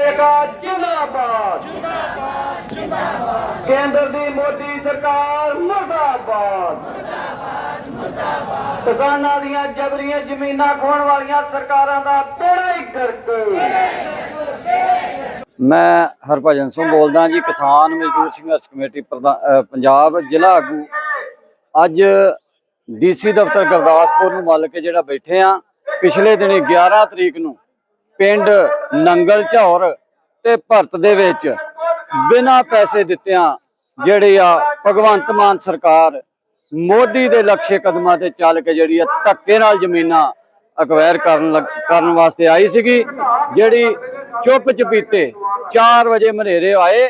ਜਿੰਦਾਬਾਦ ਜਿੰਦਾਬਾਦ। ਜਿੰਦਾਬਾਦ ਕੇਂਦਰ ਦੀ ਮੋਦੀ ਸਰਕਾਰ ਮੁਰਦਾਬਾਦ। ਮੁਰਦਾਬਾਦ ਮੁਰਦਾਬਾਦ ਕਿਸਾਨਾਂ ਦੀਆਂ ਜਬਰੀਆਂ ਜ਼ਮੀਨਾਂ ਖੋਣ ਵਾਲੀਆਂ ਸਰਕਾਰਾਂ ਦਾ ਬੇੜਾ ਹੀ ਗਰਕ। ਮੈਂ ਹਰਭਜਨ ਸਿੰਘ ਬੋਲਦਾ ਜੀ, ਕਿਸਾਨ ਮਜ਼ਦੂਰ ਸੰਘਰਸ਼ ਕਮੇਟੀ ਪ੍ਰਧਾ- ਪੰਜਾਬ ਜ਼ਿਲ੍ਹਾ ਆਗੂ। ਅੱਜ ਡੀਸੀ ਦਫ਼ਤਰ ਗੁਰਦਾਸਪੁਰ ਨੂੰ ਮੱਲ ਕੇ ਜਿਹੜਾ ਬੈਠੇ ਆ, ਪਿਛਲੇ ਦਿਨੀ 11 ਤਰੀਕ ਨੂੰ ਪਿੰਡ ਨੰਗਲ ਝੌਰ ਤੇ ਭਰਤ ਦੇ ਵਿੱਚ ਬਿਨਾਂ ਪੈਸੇ ਦਿੱਤਿਆਂ ਜਿਹੜੇ ਆ ਭਗਵੰਤ ਮਾਨ ਸਰਕਾਰ ਮੋਦੀ ਦੇ ਲਕਸ਼ੇ ਕਦਮਾਂ ਤੇ ਚੱਲ ਕੇ ਜਿਹੜੀ ਆ ਧੱਕੇ ਨਾਲ ਜ਼ਮੀਨਾਂ ਅਕਵਾਇਰ ਕਰਨ ਲੱਗ- ਕਰਨ ਵਾਸਤੇ ਆਈ ਸੀਗੀ, ਜਿਹੜੀ ਚੁੱਪ ਚਪੀਤੇ 4 ਵਜੇ ਮਨੇਰੇ ਆਏ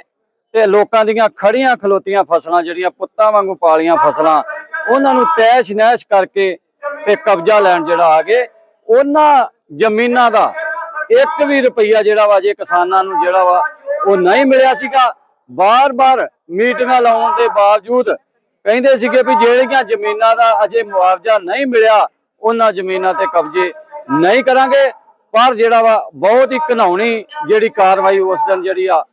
ਤੇ ਲੋਕਾਂ ਦੀਆਂ ਖੜੀਆਂ ਖਲੋਤੀਆਂ ਫਸਲਾਂ, ਜਿਹੜੀਆਂ ਪੁੱਤਾਂ ਵਾਂਗੂ ਪਾਲੀਆਂ ਫਸਲਾਂ, ਉਹਨਾਂ ਨੂੰ ਤੈਸ਼ ਨੈਸ਼ ਕਰਕੇ ਤੇ ਕਬਜ਼ਾ ਲੈਣ ਜਿਹੜਾ ਆ ਗਏ, ਉਹਨਾਂ ਜ਼ਮੀਨਾਂ ਦਾ ਇੱਕ ਵੀ ਰੁਪਈਆ ਜਿਹੜਾ ਵਾ ਜੇ ਕਿਸਾਨਾਂ ਨੂੰ ਜਿਹੜਾ ਵਾ ਉਹ ਨਹੀਂ ਮਿਲਿਆ ਸੀਗਾ। ਬਾਰ-ਬਾਰ ਮੀਟਿੰਗਾਂ ਲਾਉਣ ਦੇ ਬਾਵਜੂਦ ਕਹਿੰਦੇ ਸੀਗੇ ਵੀ ਜਿਹੜੀਆਂ ਜ਼ਮੀਨਾਂ ਦਾ ਅਜੇ ਮੁਆਵਜ਼ਾ ਨਹੀਂ ਮਿਲਿਆ, ਉਹਨਾਂ ਜ਼ਮੀਨਾਂ ਤੇ ਕਬਜ਼ੇ ਨਹੀਂ ਕਰਾਂਗੇ। ਪਰ ਜਿਹੜਾ ਵਾ ਬਹੁਤ ਹੀ ਘਨਾਉਣੀ ਜਿਹੜੀ ਕਾਰਵਾਈ ਉਸ ਦਿਨ ਜਿਹੜੀ ਆ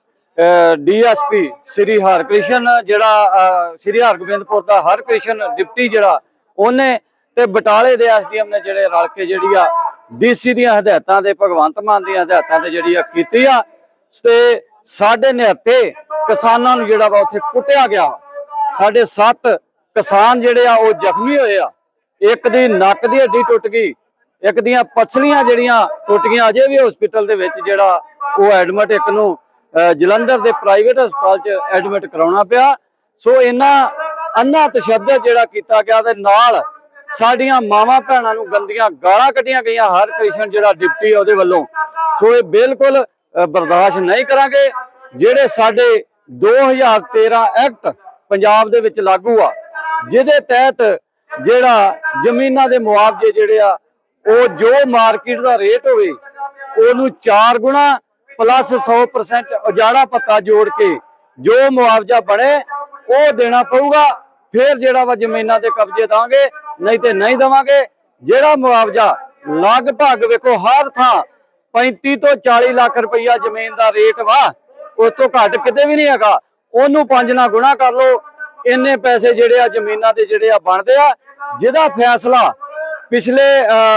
ਡੀਐਸਪੀ ਸ੍ਰੀ ਹਰਕ੍ਰਿਸ਼ਨ ਜਿਹੜਾ ਸ੍ਰੀ ਹਰਗੋਬਿੰਦਪੁਰ ਦਾ ਹਰਕ੍ਰਿਸ਼ਨ ਡਿਪਟੀ ਜਿਹੜਾ, ਉਹਨੇ ਤੇ ਬਟਾਲੇ ਦੇ ਐਸਡੀਐਮ ਨੇ ਜਿਹੜੇ ਰਲ ਕੇ ਜਿਹੜੀ ਆ ਡੀਸੀ ਦੀਆਂ ਹਦਾਇਤਾਂ ਤੇ, ਭਗਵੰਤ ਮਾਨ ਦੀਆਂ ਹਦਾਇਤਾਂ ਤੇ ਜਿਹੜੀ ਆ ਕੀਤੀ ਆ, ਤੇ ਸਾਡੇ ਨਿਹੱਤੇ ਕਿਸਾਨਾਂ ਨੂੰ ਜਿਹੜਾ ਵਾ ਉੱਥੇ ਕੁੱਟਿਆ ਗਿਆ। ਸਾਡੇ 7 ਕਿਸਾਨ ਜਿਹੜੇ ਆ, ਉਹ ਜ਼ਖਮੀ ਹੋਏ ਆ। ਇੱਕ ਦੀ ਨੱਕ ਦੀ ਹੱਡੀ ਟੁੱਟ ਗਈ, ਇੱਕ ਦੀਆਂ ਪਸਲੀਆਂ ਜਿਹੜੀਆਂ ਟੁੱਟ ਗਈਆਂ, ਅਜੇ ਵੀ ਹਸਪੀਟਲ ਦੇ ਵਿੱਚ ਜਿਹੜਾ ਉਹ ਐਡਮਿਟ ਇੱਕ ਨੂੰ ਜਲੰਧਰ ਦੇ ਪ੍ਰਾਈਵੇਟ ਹਸਪਤਾਲ 'ਚ ਐਡਮਿਟ ਕਰਾਉਣਾ ਪਿਆ। ਸੋ ਇਹਨਾਂ ਅੰਨਾ ਤਸ਼ੱਦਦ ਜਿਹੜਾ ਕੀਤਾ ਗਿਆ, ਤੇ ਨਾਲ ਸਾਡੀਆਂ ਮਾਵਾਂ ਭੈਣਾਂ ਨੂੰ ਗੰਦੀਆਂ ਗਾਲਾਂ ਕੱਢੀਆਂ ਗਈਆਂ, ਹਰ ਕ੍ਰਿਸ਼ਨ ਜਿਹੜਾ ਡਿਪਟੀ ਆ ਉਹਦੇ ਵੱਲੋਂ। ਸੋ ਇਹ ਬਿਲਕੁਲ ਬਰਦਾਸ਼ਤ ਨਹੀਂ ਕਰਾਂਗੇ, ਜਿਹੜੇ ਸਾਡੇ 2013 ਐਕਟ ਪੰਜਾਬ ਦੇ ਵਿੱਚ ਲਾਗੂ ਆ, ਜਿਹਦੇ ਤਹਿਤ ਜਿਹੜਾ ਜ਼ਮੀਨਾਂ ਦੇ ਮੁਆਵਜ਼ੇ ਜਿਹੜੇ ਆ, ਉਹ ਜੋ ਮਾਰਕੀਟ ਦਾ ਰੇਟ ਹੋਵੇ, ਉਹਨੂੰ 4 ਗੁਣਾ ਪਲੱਸ 100% ਉਜਾੜਾ ਪੱਤਾ ਜੋੜ ਕੇ ਜੋ ਮੁਆਵਜ਼ਾ ਬਣੇ, ਉਹ ਦੇਣਾ ਪਊਗਾ, ਫਿਰ ਜਿਹੜਾ ਵਾ ਜ਼ਮੀਨਾਂ ਦੇ ਕਬਜ਼ੇ ਦਾਂਗੇ। ਨਹੀਂ ਤੇ ਨਹੀਂ ਦਵਾਂਗੇ। ਜਿਹੜਾ ਮੁਆਵਜ਼ਾ ਲਗਭਗ ਵੇਖੋ ਹਰ ਥਾਂ 35 ਤੋਂ 40 ਲੱਖ ਰੁਪਈਆ ਜ਼ਮੀਨ ਦਾ ਰੇਟ ਵਾ ਉਸ ਤੋਂ ਘੱਟ ਕਿਤੇ ਵੀ ਨਹੀਂ ਹੈਗਾ। ਉਹਨੂੰ ਪੰਜ ਨਾਲ ਗੁਣਾ ਕਰ ਲਓ। ਇੰਨੇ ਪੈਸੇ ਜਿਹੜੇ ਆ ਜ਼ਮੀਨਾਂ ਦੇ ਜਿਹੜੇ ਆ ਬਣਦੇ ਆ। ਜਿਹਦਾ ਫੈਸਲਾ ਪਿਛਲੇ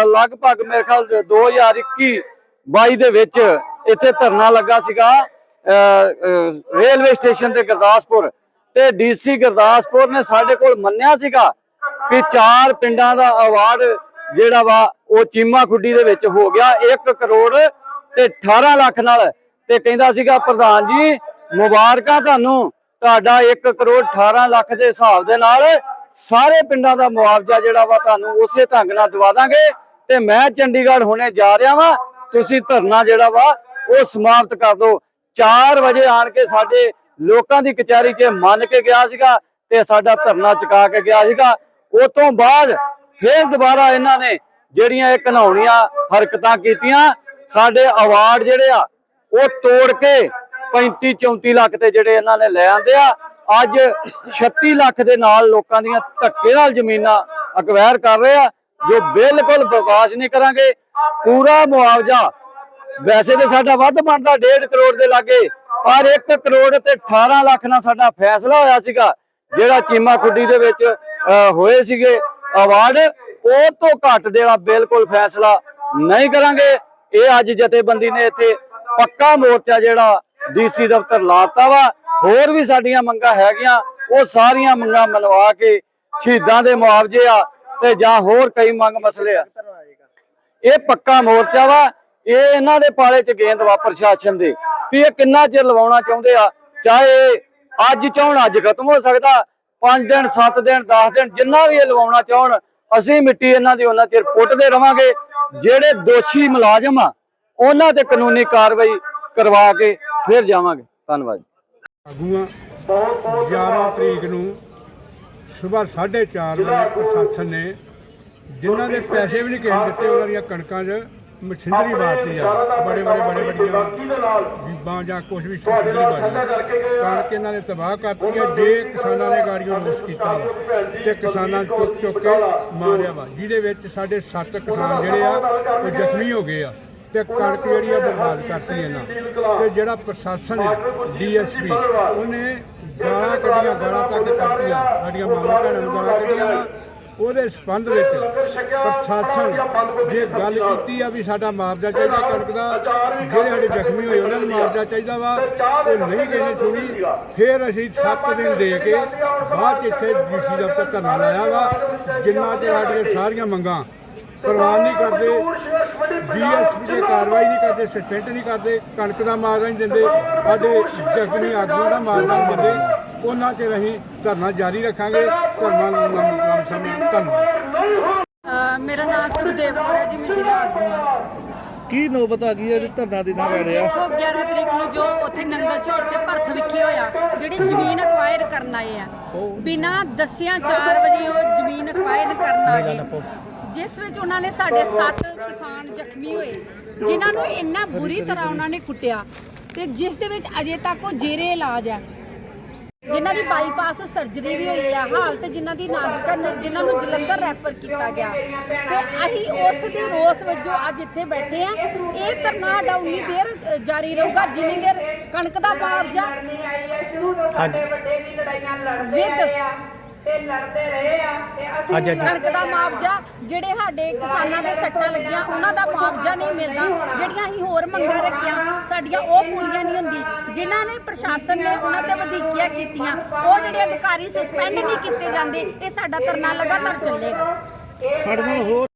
ਲਗਭਗ ਮੇਰੇ ਖਿਆਲ 2021 22 ਦੇ ਵਿੱਚ ਇੱਥੇ ਧਰਨਾ ਲੱਗਾ ਸੀਗਾ ਅਹ, ਰੇਲਵੇ ਸਟੇਸ਼ਨ ਤੇ ਗੁਰਦਾਸਪੁਰ। ਤੇ ਡੀਸੀ ਗੁਰਦਾਸਪੁਰ ਨੇ ਸਾਡੇ ਕੋਲ ਮੰਨਿਆ ਸੀਗਾ ਕਿ ਚਾਰ ਪਿੰਡਾਂ ਦਾ ਅਵਾਰਡ ਜਿਹੜਾ ਵਾ ਉਹ ਚੀਮਾ ਖੁੱਡੀ ਦੇ ਵਿੱਚ ਹੋ ਗਿਆ। 1 ਕਰੋੜ ਤੇ 18 ਲੱਖ ਨਾਲ। ਤੇ ਕਹਿੰਦਾ ਸੀਗਾ ਪ੍ਰਧਾਨ ਜੀ ਮੁਬਾਰਕਾਂ ਤੁਹਾਨੂੰ। ਤੁਹਾਡਾ 1 ਕਰੋੜ 18 ਲੱਖ ਦੇ ਹਿਸਾਬ ਦੇ ਨਾਲ ਸਾਰੇ ਪਿੰਡਾਂ ਦਾ ਮੁਆਵਜ਼ਾ ਜਿਹੜਾ ਵਾ ਤੁਹਾਨੂੰ ਉਸੇ ਢੰਗ ਨਾਲ ਦਵਾ ਦਾਂਗੇ। ਤੇ ਮੈਂ ਚੰਡੀਗੜ੍ਹ ਹੁਣੇ ਜਾ ਰਿਹਾ ਵਾਂ। ਤੁਸੀਂ ਧਰਨਾ ਜਿਹੜਾ ਵਾ ਉਹ ਸਮਾਪਤ ਕਰ ਦਿਓ। 4 ਵਜੇ ਆਣ ਕੇ ਸਾਡੇ ਲੋਕਾਂ ਦੀ ਕਚਹਿਰੀ 'ਚ ਮੰਨ ਕੇ ਗਿਆ ਸੀਗਾ ਤੇ ਸਾਡਾ ਧਰਨਾ ਚੁਕਾ ਕੇ ਗਿਆ ਸੀਗਾ। ਉਸ ਤੋਂ ਬਾਅਦ ਫੇਰ ਦੁਬਾਰਾ ਇਹਨਾਂ ਨੇ ਜਿਹੜੀਆਂ ਇਹ ਘਨਾਉਣੀਆਂ ਹਰਕਤਾਂ ਕੀਤੀਆਂ, ਸਾਡੇ ਅਵਾਰਡ ਜਿਹੜੇ ਆ, ਉਹ ਤੋੜ ਕੇ 35 34 ਲੱਖ ਤੇ ਜਿਹੜੇ ਇਹਨਾਂ ਨੇ ਲੈ ਆਂਦੇ ਆ। ਅੱਜ 36 ਲੱਖ ਦੇ ਨਾਲ ਲੋਕਾਂ ਦੀਆਂ ਧੱਕੇ ਨਾਲ ਜ਼ਮੀਨਾਂ ਅਕਵਾਇਰ ਕਰ ਰਹੇ ਆ, ਜੋ ਬਿਲਕੁਲ ਬਰਦਾਸ਼ਤ ਨਹੀਂ ਕਰਾਂਗੇ। ਪੂਰਾ ਮੁਆਵਜ਼ਾ ਵੈਸੇ ਤੇ ਸਾਡਾ ਵੱਧ ਬਣਦਾ 1.5 ਕਰੋੜ ਦੇ ਲਾਗੇ, ਪਰ 1 ਕਰੋੜ ਤੇ 18 ਲੱਖ ਨਾਲ ਸਾਡਾ ਫੈਸਲਾ ਹੋਇਆ ਸੀਗਾ, ਜਿਹੜਾ ਚੀਮਾ ਖੁੱਡੀ ਦੇ ਵਿੱਚ ਹੋਏ ਸੀਗੇ ਅਵਾਰਡ, ਉਹ ਤੋਂ ਘੱਟ ਦੇਣਾ ਬਿਲਕੁਲ ਫੈਸਲਾ ਨਹੀਂ ਕਰਾਂਗੇ। ਇਹ ਅੱਜ ਜਥੇਬੰਦੀ ਨੇ ਇੱਥੇ ਪੱਕਾ ਮੋਰਚਾ ਜਿਹੜਾ ਡੀਸੀ ਦਫ਼ਤਰ ਲਾਤਾ ਵਾ। ਹੋਰ ਵੀ ਸਾਡੀਆਂ ਮੰਗਾਂ ਹੈਗੀਆਂ, ਉਹ ਸਾਰੀਆਂ ਮੰਗਾਂ ਮਨਵਾ ਕੇ ਸ਼ਹੀਦਾਂ ਦੇ ਮੁਆਵਜ਼ੇ ਆ ਤੇ ਜਾਂ ਹੋਰ ਕਈ ਮੰਗ ਮਸਲੇ ਆ। ਇਹ ਪੱਕਾ ਮੋਰਚਾ ਵਾ। ਇਹ ਇਹਨਾਂ ਦੇ ਪਾਲੇ ਚ ਗੇਂਦ ਵਾ ਪ੍ਰਸ਼ਾਸਨ ਦੇ। ਵੀ ਇਹ ਕਿੰਨਾ ਚਿਰ ਲਵਾਉਣਾ ਚਾਹੁੰਦੇ ਆ? ਚਾਹੇ ਅੱਜ ਚਾਹਣ ਅੱਜ ਖਤਮ ਹੋ ਸਕਦਾ 5 ਦਿਨ 7 ਦਿਨ 10 ਦਿਨ, ਜਿੰਨਾ ਵੀ ਇਹ ਲਵਾਉਣਾ ਚਾਹਣ, ਅਸੀਂ ਮਿੱਟੀ ਇਹਨਾਂ ਦੀ ਉਹਨਾਂ ਚਿਰ ਪੁੱਟਦੇ ਰਵਾਂਗੇ। ਜਿਹੜੇ ਦੋਸ਼ੀ ਮੁਲਾਜ਼ਮ ਆ, ਉਹਨਾਂ ਤੇ ਕਾਨੂੰਨੀ ਕਾਰਵਾਈ ਕਰਵਾ ਕੇ ਫਿਰ ਜਾਵਾਂਗੇ। ਧੰਨਵਾਦ। ਆਗੂਆਂ 11 ਤਰੀਕ ਨੂੰ ਸਵੇਰ 4:30 ਵਜੇ ਪ੍ਰਸ਼ਾਸਨ ਨੇ ਜਿਨ੍ਹਾਂ ਦੇ ਪੈਸੇ ਵੀ ਨਹੀਂ ਕਿਸੇ ਦਿੱਤੇ, ਉਹਨਾਂ ਦੀਆਂ ਕਣਕਾਂ 'ਚ ਮਸ਼ੀਨਰੀ ਵਾਰਤੀ ਆ ਬੜੇ ਬੜੇ ਬੜੇ ਬੜੀਆਂ ਬੀਬਾਂ ਜਾਂ ਕੁਝ ਵੀ ਮਸ਼ੀਨਰੀ ਵਾਰਤੀ ਕਣਕ ਇਹਨਾਂ ਨੇ ਤਬਾਹ ਕਰਤੀ ਹੈ। ਜੇ ਕਿਸਾਨਾਂ ਨੇ ਗਾੜੀਆਂ ਰੋਸ ਕੀਤਾ ਵਾ ਤੇ ਕਿਸਾਨਾਂ ਨੂੰ ਚੁੱਕ ਚੁੱਕ ਕੇ ਮਾਰਿਆ ਵਾ ਜਿਹਦੇ ਵਿੱਚ ਸਾਡੇ 7 ਕਿਸਾਨ ਜਿਹੜੇ ਆ ਉਹ ਜ਼ਖਮੀ ਹੋ ਗਏ ਆ ਤੇ ਕਣਕ ਜਿਹੜੀ ਆ ਬਰਬਾਦ ਕਰਤੀ ਇਹਨਾਂ ਤੇ ਜਿਹੜਾ ਪ੍ਰਸ਼ਾਸਨ ਹੈ ਡੀਐਸਪੀ ਉਹਨੇ ਗਾਲਾਂ ਕੱਢੀਆਂ ਗਾਲਾਂ ਤੱਕ ਕਰਤੀਆਂ ਸਾਡੀਆਂ ਮਾਵਾਂ ਭੈਣਾਂ ਨੂੰ ਗਾਲਾਂ ਕੱਢੀਆਂ ਵਾ ਉਹਦੇ ਸੰਬੰਧ ਵਿੱਚ ਪ੍ਰਸ਼ਾਸਨ ਜੇ ਗੱਲ ਕੀਤੀ ਆ ਵੀ ਸਾਡਾ ਮੁਆਵਜ਼ਾ ਚਾਹੀਦਾ ਕਣਕ ਦਾ, ਜਿਹੜੇ ਸਾਡੇ ਜ਼ਖਮੀ ਹੋਏ ਉਹਨਾਂ ਨੂੰ ਮੁਆਵਜ਼ਾ ਚਾਹੀਦਾ ਵਾ, ਉਹ ਨਹੀਂ ਕਿਸੇ ਨੇ ਸੁਣੀ, ਫਿਰ ਅਸੀਂ 7 ਦਿਨ ਦੇ ਕੇ ਬਾਅਦ 'ਚ ਇੱਥੇ ਡੀਸੀ ਦਫ਼ਤਰ ਧਰਨਾ ਲਾਇਆ ਵਾ, ਜਿੰਨਾ ਚਿਰ ਸਾਡੀਆਂ ਸਾਰੀਆਂ ਮੰਗਾਂ ਪ੍ਰਵਾਨ ਨਹੀਂ ਕਰਦੇ ਡੀਐਸਪੀ ਦੀ ਕਾਰਵਾਈ ਨਹੀਂ ਕਰਦੇ ਸਸਪੈਂਡ ਨਹੀਂ ਕਰਦੇ, ਕਣਕ ਦਾ ਮਾਰਜਾ ਨਹੀਂ ਦਿੰਦੇ, ਸਾਡੇ ਜ਼ਖਮੀ ਆਗੂਆਂ ਦਾ ਮਾਰਦਾ ਨਹੀਂ ਦਿੰਦੇ। ਉਹਨਾਂ ਚਿਰ ਅਸੀਂ ਧਰਨਾ ਜਾਰੀ ਰੱਖਾਂਗੇ। ਧਰਨਾ ਲੰਮ ਸਮੇਂ। ਧੰਨਵਾਦ। ਮੇਰਾ ਨਾਮ ਸੁਖਦੇਵ ਕੌਰ ਹੈ ਜੀ ਮੈਂ ਜ਼ਿਲ੍ਹਾ ਆਗੂ ਹਾਂ। ਕੀ ਨੌਬਤ ਆ ਗਈ ਹੈ? ਜੀ ਧਰਨਾ ਦੇਣਾ ਪੈ ਰਿਹਾ। ਦੇਖੋ 11 ਤਰੀਕ ਨੂੰ ਜੋ ਉੱਥੇ ਨੰਗਲ ਝੋੜ ਤੇ ਭਰਥ ਵਿਖੇ ਹੋਇਆ ਜਿਹੜੀ ਜ਼ਮੀਨ ਅਕਵਾਇਰ ਕਰਨ ਆਏ ਆ। ਬਿਨਾਂ ਦੱਸਿਆਂ 4 ਵਜੇ ਉਹ ਜ਼ਮੀਨ ਅਕਵਾਇਰ ਕਰਨ ਆ ਗਏ। ਜਿਸ ਵਿੱਚ ਉਹਨਾਂ ਨੇ ਸਾਡੇ 7 ਕਿਸਾਨ ਜ਼ਖਮੀ ਹੋਏ ਜਿਨ੍ਹਾਂ ਨੂੰ ਇੰਨਾ ਬੁਰੀ ਤਰ੍ਹਾਂ ਉਹਨਾਂ ਨੇ ਕੁੱਟਿਆ। ਤੇ ਜਿਸ ਦੇ ਵਿੱਚ ਅਜੇ ਤੱਕ ਉਹ ਜੇਰੇ ਇਲਾਜ ਹੈ ਜਿਨ੍ਹਾਂ ਦੀ ਬਾਈਪਾਸ ਸਰਜਰੀ ਵੀ ਹੋਈ ਆ ਹਾਲਤ ਜਿਨ੍ਹਾਂ ਦੀ ਨਾਜ਼ੁਕ ਜਿਨ੍ਹਾਂ ਨੂੰ ਜਲੰਧਰ ਰੈਫਰ ਕੀਤਾ ਗਿਆ। ਤੇ ਅਸੀਂ ਉਸ ਦੇ ਰੋਸ ਵਜੋਂ ਅੱਜ ਇੱਥੇ ਬੈਠੇ ਆ। ਇਹ ਧਰਨਾ ਸਾਡਾ ਉਨੀ ਦੇਰ ਅ, ਜਾਰੀ ਰਹੂਗਾ ਜਿੰਨੀ ਦੇਰ ਕਣਕ ਦਾ ਮੁਆਵਜ਼ਾ ਵਿਦ ਕਣਕ ਦਾ ਮੁਆਵਜ਼ਾ ਜਿਹੜੇ ਸਾਡੇ ਕਿਸਾਨਾਂ ਦੇ ਸੱਟਾਂ ਲੱਗੀਆਂ ਉਹਨਾਂ ਦਾ ਮੁਆਵਜ਼ਾ ਨਹੀਂ ਮਿਲਦਾ। ਜਿਹੜੀਆਂ ਅਸੀਂ ਹੋਰ ਮੰਗਾਂ ਰੱਖੀਆਂ ਸਾਡੀਆਂ ਉਹ ਪੂਰੀਆਂ ਨਹੀਂ ਹੁੰਦੀ ਜਿਨ੍ਹਾਂ ਨੇ ਪ੍ਰਸ਼ਾਸਨ ਨੇ ਉਹਨਾਂ ਤੇ ਵਧੀਕੀਆਂ ਕੀਤੀਆਂ ਉਹ ਜਿਹੜੇ ਅਧਿਕਾਰੀ ਸਸਪੈਂਡ ਨਹੀਂ ਕੀਤੇ ਜਾਂਦੇ ਇਹ ਸਾਡਾ ਧਰਨਾ ਲਗਾਤਾਰ ਚੱਲੇਗਾ। ਸਾਡੇ ਨਾਲ ਹੋਰ